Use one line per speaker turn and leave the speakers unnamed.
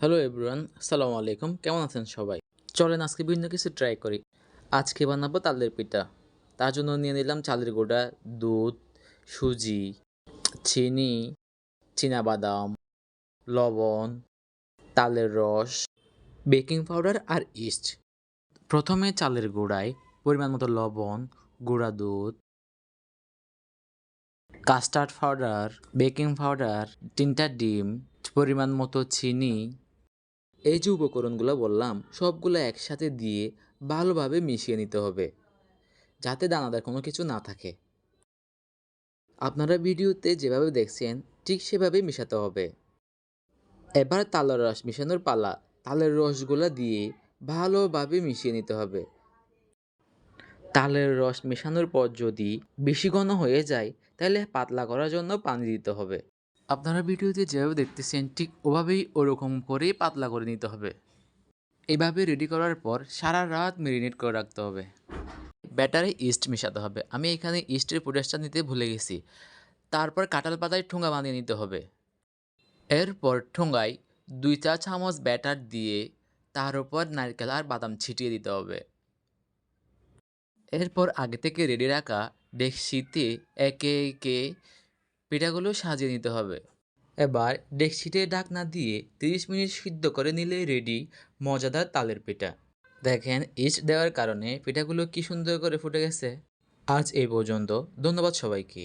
Hello everyone সালামু আলাইকুম কেমন আছেন সবাই? চলেন আজকে বিভিন্ন কিছু ট্রাই করি। আজকে বানাবো তালের পিঠা। তার জন্য নিয়ে নিলাম চালের গুঁড়া, দুধ, সুজি, চিনি বাদাম লবণ, তালের রস বেকিং পাউডার আর ইস্ট প্রথমে চালের গুঁড়ায় পরিমাণ মতো লবণ, গুঁড়া দুধ কাস্টার্ড পাউডার বেকিং পাউডার তিনটা ডিম, পরিমাণ মতো চিনি এই যে উপকরণগুলো বললাম, সবগুলো একসাথে দিয়ে ভালোভাবে মিশিয়ে নিতে হবে, যাতে দানাদার কোনো কিছু না থাকে। আপনারা ভিডিওতে যেভাবে দেখছেন, ঠিক সেভাবেই মেশাতে হবে। এবার তালের রস মেশানোর পালা, তালের রসগুলো দিয়ে ভালোভাবে মিশিয়ে নিতে হবে। তালের রস মেশানোর পর যদি বেশি ঘন হয়ে যায়, তাহলে পাতলা করার জন্য পানি দিতে হবে। আপনারা ভিডিওতে যেভাবে দেখতেছেন, ঠিক ওভাবেই ওরকম করেই পাতলা করে নিতে হবে। এভাবে রেডি করার পর সারা রাত মেরিনেট করে রাখতে হবে। ব্যাটারে ইস্ট মেশাতে হবে। আমি এখানে ইস্টের প্রোডাক্টটা নিতে ভুলে গেছি। তারপর কাঁঠাল পাতায় ঠোঙা বানিয়ে নিতে হবে। এরপর ঠোঙায় দুই চা চামচ ব্যাটার দিয়ে তার উপর নারকেল আর বাদাম ছিটিয়ে দিতে হবে। এরপর আগে থেকে রেডি রাখা ডেকসিতে একে একে পিঠাগুলো সাজিয়ে নিতে হবে। এবার ডেকশিটে ঢাকনা দিয়ে তিরিশ মিনিট সিদ্ধ করে নিলে রেডি মজাদার তালের পিঠা। দেখেন ইস্ট দেওয়ার কারণে পিঠাগুলো কি সুন্দর করে ফুটে গেছে। আজ এই পর্যন্ত, ধন্যবাদ সবাইকে।